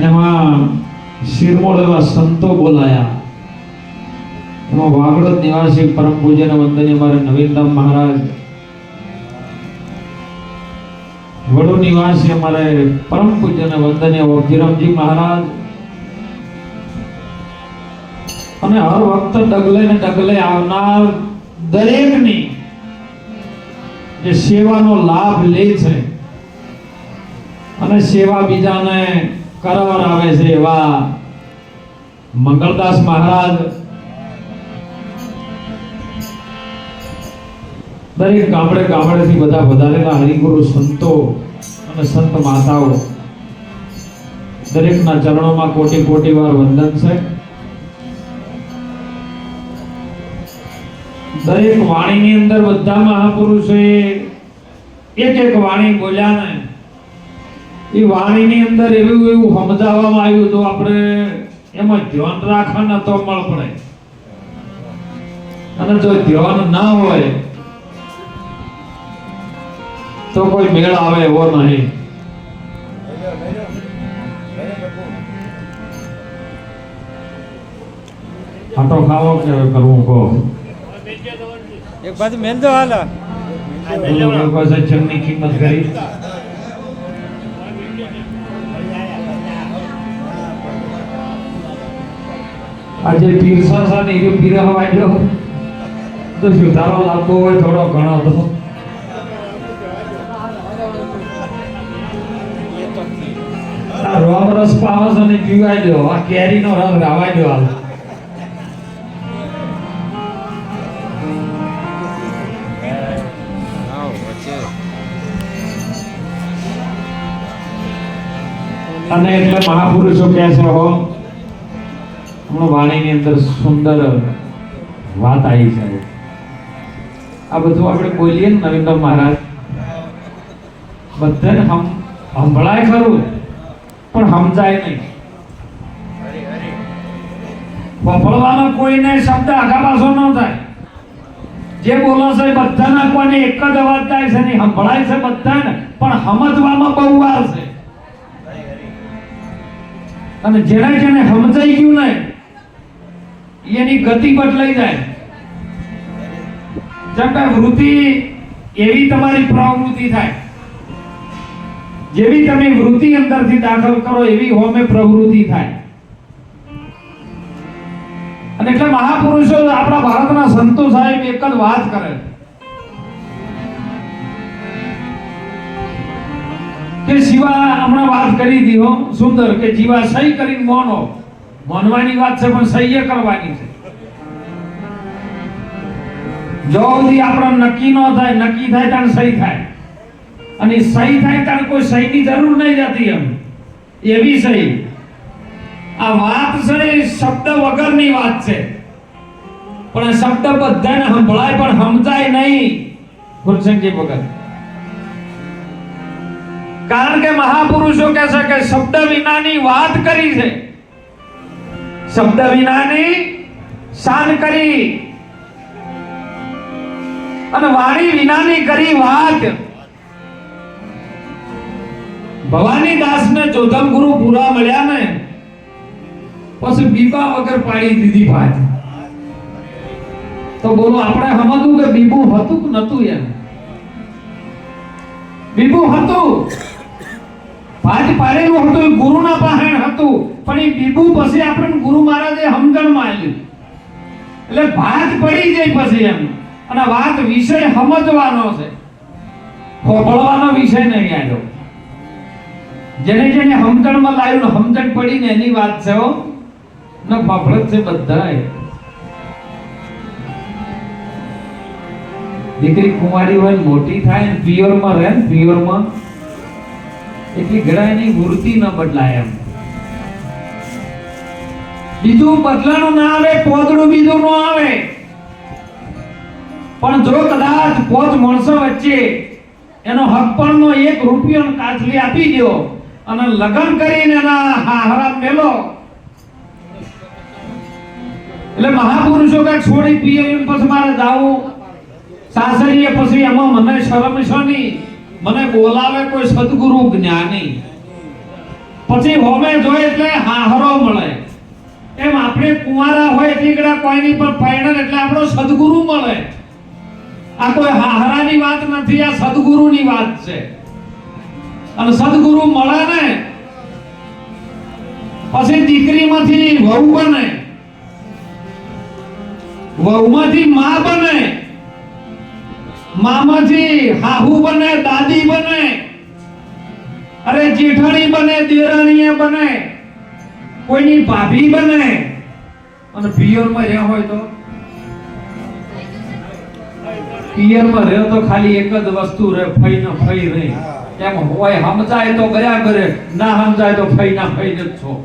અને એમાં શિરમોળ એવા સંતો બોલાયા. એમાં વાગડોદ નિવાસી પરમ પૂજ્ય વંદનીય મારે નવીનરામ મહારાજ. વડો નિવાસી અમારે પરમ પૂજ્ય વંદનીય વજીરામજી મહારાજ. અને હર વખત ડગલે ને ડગલે આવનાર દરેકની જે સેવાનો લાભ લે છે. અને સેવા બીજાને કરાવર આવે છે એવા મંગળદાસ મહારાજ. દરેક ગામડે ગામડેથી બધા વધારેલા હરિગુરુ સંતો અને સંત માતાઓ દરેકના ચરણોમાં કોટી કોટી વાર વંદન છે. દરેક વાણીની અંદર બધા મહાપુરુષે એક એક વાણી બોલ્યા ને એ વાણીની અંદર એવું એવું સમજાવવામાં આવ્યું તો આપણે એમાં ધ્યાન રાખવાના તો મળ પડે અને જો ધ્યાન ના હોય તો કોઈ મેળ આવે એવો નહીં. આટો ખાવો કે કરવું કહો એક બાજુ મેંદો હાલ. હાલ લોકો સત્સંગની કિંમત કરી. આજે છે ને એ પીરા વાંચ્યો તો સુધારો લાવતો હોય થોડો ઘણો તો. રોમ રસ પાવસ અને પીવાય દો આ કેરીનો રસ રાવાય દો હાલ. અને એટલે મહાપુરુષો કહે છે, હો હમણાં વાણીની અંદર સુંદર વાત આવી છે. આ બધું આપણે બોલીએ ને નવીનરામ મહારાજ, બધાને હમ સંભળાય ખરું, પણ સમજાય નહીં. વફળવાનો કોઈને શબ્દ આગા પાછો ન થાય. જે બોલો છે બધાના કોને એક જ અવાજ થાય છે નહીં સંભળાય છે બધાને, પણ સમજવામાં બહુ વાર છે. અને જેને જેને સમજાઈ ગયું ને એની ગતિ બદલાઈ જાય. જેમ કે વૃત્તિ એવી તમારી પ્રવૃત્તિ થાય. જેવી તમે વૃત્તિ અંદરથી દાખલ કરો, એવી હોમે પ્રવૃત્તિ થાય. અને એટલે મહાપુરુષો આપણા ભારતના સંતો સાહેબ એક જ વાત કરે કે શિવા, હમણાં વાત કરી દીધો સુંદર, કે જીવા સહી કરીને મોનો મોનવાની વાત છે, પણ સહ્ય કરવાની છે. જો સુધી આપણો નક્કી ન થાય, નક્કી થાય ત્યારે સહી થાય. અને સહી થાય ત્યારે કોઈ સહીની જરૂર નહીં જતી એમ. એવી સહી. આ વાત છે એ શબ્દ વગરની વાત છે. પણ આ શબ્દ બધાને સંભળાય, પણ સમજાય નહીં. ગુરસંગજી વગર. કારણ કે મહાપુરુષો કહે છે કે શબ્દ વિનાની વાત કરી છે. શબ્દ વિનાની શાન કરી. અને વાણી વિનાની કરી વાત. ભવાની દાસ ને જોધમ ગુરુ પૂરા મળ્યા ને, પછી બીબા વગર પાડી દીધી વાત તો બોલો, આપણે સમજવું કે બીબુ હતું કે નતું એમ? બીબુ હતું. ભાત પાડેલું હતું ગુરુના પાસે હતું. પણ એ બીબુ પછી આપણને ગુરુ મહારાજે સમજણ આવ્યું એટલે ભાત પડી જાય પછી એમ. અને વાત વિષય સમજવાનો છે. ખોભળવાનો વિષય નહીં આવ્યો. જેને જેને સમજણમાં લાવ્યું ને સમજણ પડી ને એની વાત છે ને ફફળત છે બધાય દીકરી કુમારી હોય મોટી થાય ને પિયોરમાં રહે ને પિયોરમાં એટલી એની વૃત્તિ ન બદલાય એમ. બીજું બદલાનું ના આવે પોતડું બીજું ન આવે. પણ જો કદાચ પોચ માણસો વચ્ચે એનો હકપણનો એક રૂપિયો કાચલી આપી દો અને લગ્ન કરીને એના હારા મેલો. એટલે મહાપુરુષો કઈ છોડી પીએ એમ પછી મારે જાવું. સાસરીએ પછી એમાં મને શરમ છે મને બોલાવે કોઈ સદગુરુ જ્ઞાની. પછી હોમે જોઈએ એટલે હાહરો મળે. એમ આપણે કુંવારા હોય એટલી કોઈની પર પૈણન એટલે આપણો સદગુરુ મળે. આ કોઈ હારાની વાત નથી, આ સદગુરુની વાત છે. અને સદગુરુ મળે ને, પછી દીકરીમાંથી વહુ બને. વહુમાંથી માં બને. મામાથી હાહુ બને, દાદી બને. અરે જેઠાણી બને, દેરાણીએ બને. કોઈની ભાભી બને અને પિયરમાં રહ્યા હોય તો? પિયરમાં રહ્યો તો ખાલી એક જ વસ્તુ રહે ફઈ ન ફઈ રહી. એમ હોય સમજાય તો ગયા કરે, ના સમજાય તો ફઈ ના ફઈ જ છો.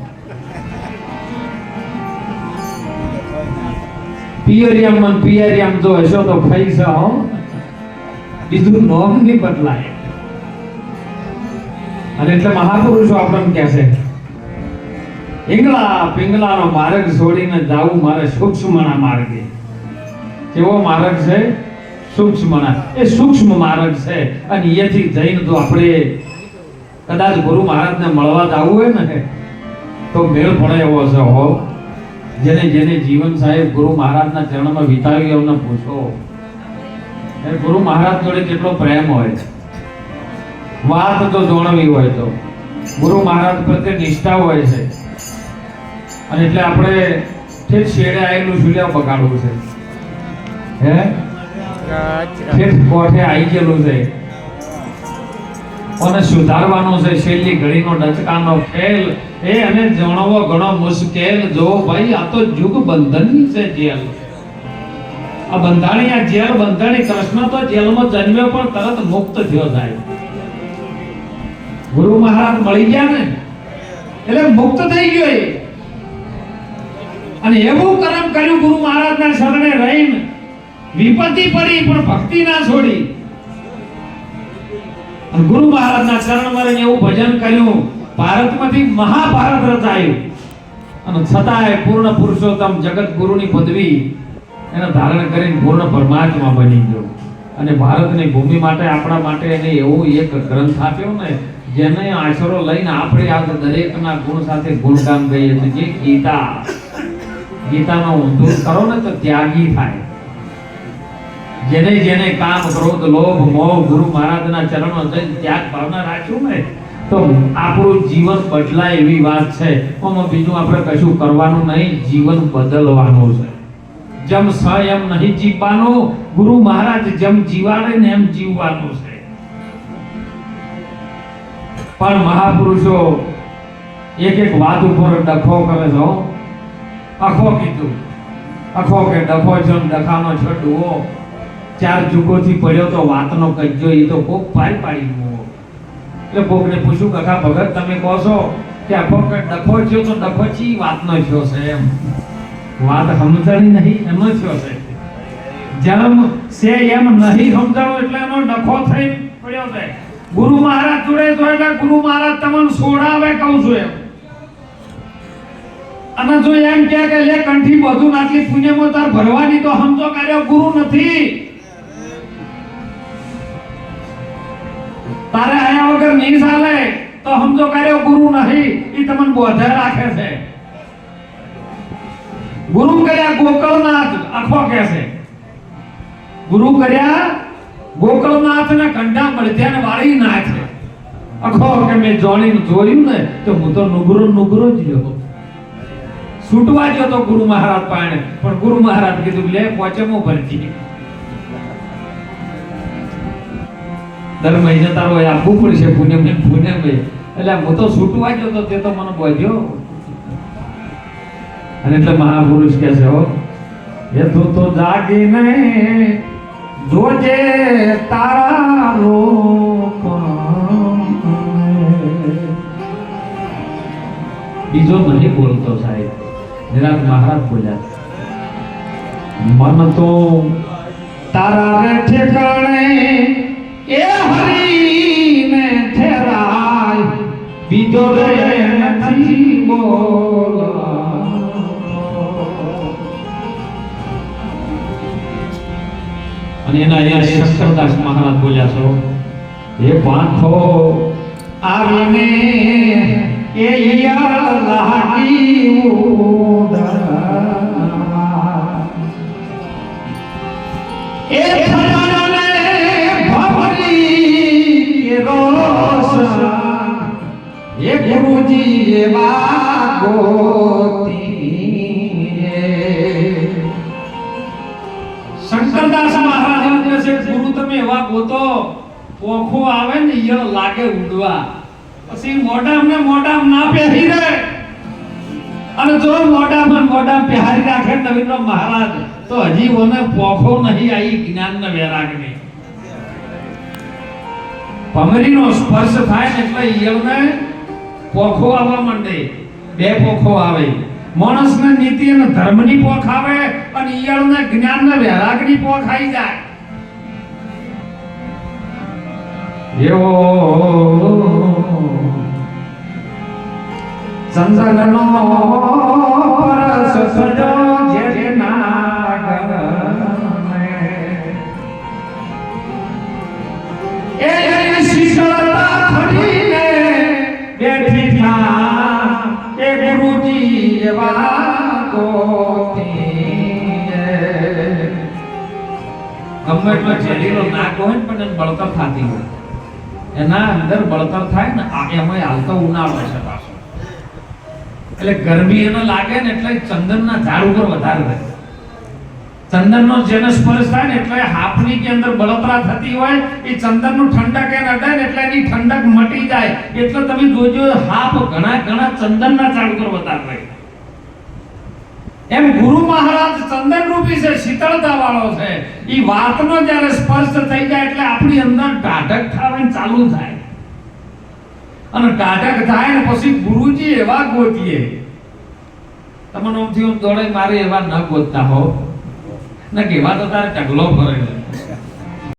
પિયરિયામ મન પિયરિયામ જો હશો તો ફઈ છે, હો. બીજું નોમ નહીં બદલાય. અને એટલે મહાપુરુષો આપણને કહે છે ઈંગલા પિંગલાનો માર્ગ છોડીને જવું મારે સૂક્ષ્મના માર્ગે. કેવો માર્ગ છે? સૂક્ષ્મના. એ સૂક્ષ્મ માર્ગ છે. અને એથી જઈને તો આપણે કદાચ ગુરુ મહારાજને મળવા જવું હોય ને, તો મેળ પડે એવો છે, હો. જેને જેને જીવન સાહેબ ગુરુ મહારાજના ચરણમાં વિતાવી એમને પૂછો. એ ગુરુ મહારાજ જોડે કેટલો પ્રેમ હોય. વાત તો જોણવી હોય તો. ગુરુ મહારાજ પ્રત્યે નિષ્ઠા હોય છે. અને એટલે આપણે ઠેઠ શેડે આવેલું સુલ્યા બગાડવું છે. હે? ઠેઠ કોઠે આવી ગયેલું છે. અને સુધારવાનું છે છેલ્લી ઘડીનો ડચકાનો ખેલ. એ અને જણાવવો ઘણો મુશ્કેલ. જો ભાઈ, આ તો જુગ બંધનની છે જેલ. આ બંધાણી, આ જેલ બંધાણી કૃષ્ણ તો જેલમાં જન્મ્યો પણ તરત મુક્ત થયો થાય ગુરુ મહારાજ મળી ગયા ને? એટલે મુક્ત થઈ ગયો એ. અને એવું કર્મ કર્યું ગુરુ મહારાજના શરણે રહીને વિપત્તિ પડી, પણ ભક્તિ ના છોડી. ગુરુ ગુરુ મહારાજના ચરણમાં રહીને એવું ભજન કર્યું, ભારતમાંથી મહાભારત રચાયું. અને છતાંય પૂર્ણ પુરુષોત્તમ જગત ગુરુની પદવી એને ધારણ કરીને પૂર્ણ પરમાત્મા બની ગયો. અને ભારતની ભૂમિ માટે, આપણા માટે એને એવો એક ગ્રંથ આપ્યો ને, જેને આશરો લઈને આપણે આ દરેકના ગુણ સાથે ગુણગાન ગઈએ છીએ ગીતા. ગીતાનો ઊંધું કરો ને તો ત્યાગી થાય. જેને જેને કામ, ક્રોધ, લોભ, મોહ, ગુરુ મહારાજના ચરણો ત્યાગ, ભાવના રાખ્યું ને, તો આપણું જીવન બદલાય એવી વાત છે. આમાં બીજું આપણે કશું કરવાનું નહીં, જીવન બદલવાનું છે. જેમ સ એમ નહીં જીવવાનું, ગુરુ મહારાજ જેમ જીવાડે ને એમ જીવવાનું છે. પણ મહાપુરુષો, એક એક વાત ઉપર ડખો કરે છે. અખો કીધું. અખો કે ડખો છે ડખાનો ડખાનો છડવો ચાર જુગોથી પડ્યો તો વાતનો કજ્જો, એ તો કોક પાડી પાડી મૂવો એટલે કોકને પૂછ્યું કથા ભગત, તમે કહો છો કે અખો કે ડખો થયો તો ડખો ચી વાતનો થયો છે એમ? વાત સમજણી નહીં, એમ થયો છે. જન્મ સે એમ નહીં સમજાણો એટલે એનો ડખો થઈ પડ્યો છે. ગુરુ મહારાજ જોડે તો એટલે ગુરુ મહારાજ તમને સોડાવે કહું છું એમ. અને જો એમ કે કે, લે કંઠી બધું આટલી પુણ્યમાં તાર ભરવાની તો સમજો કાર્ય ગુરુ નથી. તારે આયા વગર નહીં ચાલે, તો સમજો કાર્ય ગુરુ નહીં એ તમને બોધે રાખે છે. ગુરુ કર્યા ગોકળનાથ, આખો કે છે. ગુરુ કર્યા ગોકળનાથ ને કંઠા મળ્યા વાળી નાથ આખો કે મેં જોડીને જોયું ને, તો હું તો નુગરો નુગરો જ રહ્યો. છૂટવા ગયો તો ગુરુ મહારાજ પાણે. પણ ગુરુ મહારાજ કીધું, લે, પોચમો ભરતી દર મહિને તારો આપવું પડશે પુણ્ય મેં એટલે હું તો છૂટવા ગયો તો તે તો મને બોધ્યો. અને એટલે મહાપુરુષ કહે છે, હો તું તો જાગીને જોજે તારા લોક બીજો નહીં બોલતો સાહેબ. નિરાજ મહારાજ બોલ્યા મન તો તારા રે ઠેકાણે એ હરીને ઠેરાય, બીજો નથી. અને એના અહીંયા શંકરદાસ મહારાજ બોલ્યા છો એ પાંખો આવીને એ એ ફરમાને ભવરી કે રોશન એ ગુરુજી એવા ગોતીએ. શંકરદાસ મહારાજ એમ કહે છે, ગુરુ, તમે એવા ગોતો, પોખો આવે ને ઈયળ લાગે ઉડવા પછી મોઢામ ને મોઢામ ના પહેરી દે અને જો મોઢામાં મોઢામ પહેરી રાખે નવીનનો મહારાજ, તો હજી ઓને પોખો નહીં આવી જ્ઞાન ને વૈરાગને. ભમરીનો સ્પર્શ થાય ને એટલે ઈયળને પોખો આવવા માંડે. બે પોખો આવે. માણસને નીતિ અને ધર્મની પોખ આવે અને જ્ઞાન ને વૈરાગની પોખ આવી જાય. એવો ચંદનનો પરસ સજો જેના ગમે. એ શીતળતા ફરીને બેઠી થા એ ગુરુજી એવા પણ એને બળતર થતી હોય. એના અંદર બળતર થાય ને એમાં હાલતો ઉનાળો છે પાછો. એટલે ગરમી એને લાગે ને એટલે ચંદનના ઝાડ ઉપર વધારે રહે ચંદનનો જેને સ્પર્શ થાય ને એટલે હાફની કે અંદર બળતરા થતી હોય, એ ચંદનનું ઠંડક એને અડે ને એટલે એની ઠંડક મટી જાય. એટલે તમે જોજો, હાફ ઘણા ઘણા ચંદનના ઝાડ ઉપર વધારે રહે એમ ગુરુ મહારાજ ચંદન રૂપી છે શીતળતા વાળો છે. એ વાતનો જ્યારે સ્પર્શ થઈ જાય એટલે આપણી અંદર ઢાઢક થવાનું ચાલુ થાય. અને ટાઢક થાય ને પછી ગુરુજી એવા ગોતીએ. તમને ઓમથી ઓમ દોડે મારે એવા ન ગોતતા હો. ને કેવા તો તારે ટગલો ફરે